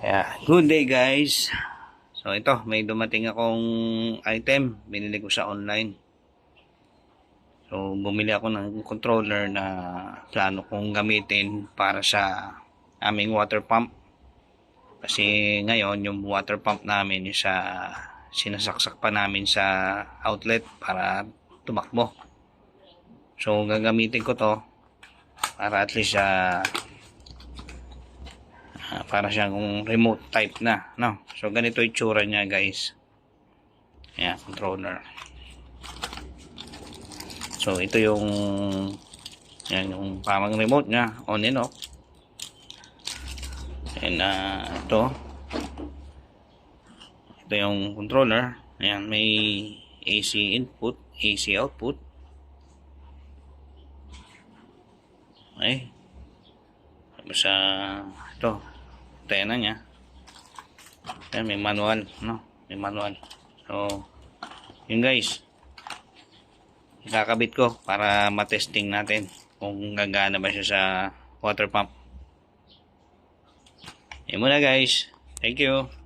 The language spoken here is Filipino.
Yeah, good day guys. So ito, may dumating akong item. Binili ko sa online. So bumili ako ng controller na plano kong gamitin para sa aming water pump. Kasi ngayon yung water pump namin is sa sinasaksak pa namin sa outlet para tumakbo. So gagamitin ko to para at least Ah, para siyang remote type na, no? So, ganito yung tsura niya, guys. Ayan, controller. So, ito yung yan, yung parang remote niya, on and off. And, ah, ito. Ito yung controller. Ayan, may AC input, AC output. Okay. Tapos, ah, ito, tena niya. Yan, may manual, no? May manual. So, yun guys. Ikakabit ko para matesting natin kung gagana ba siya sa water pump. Yun muna guys. Thank you.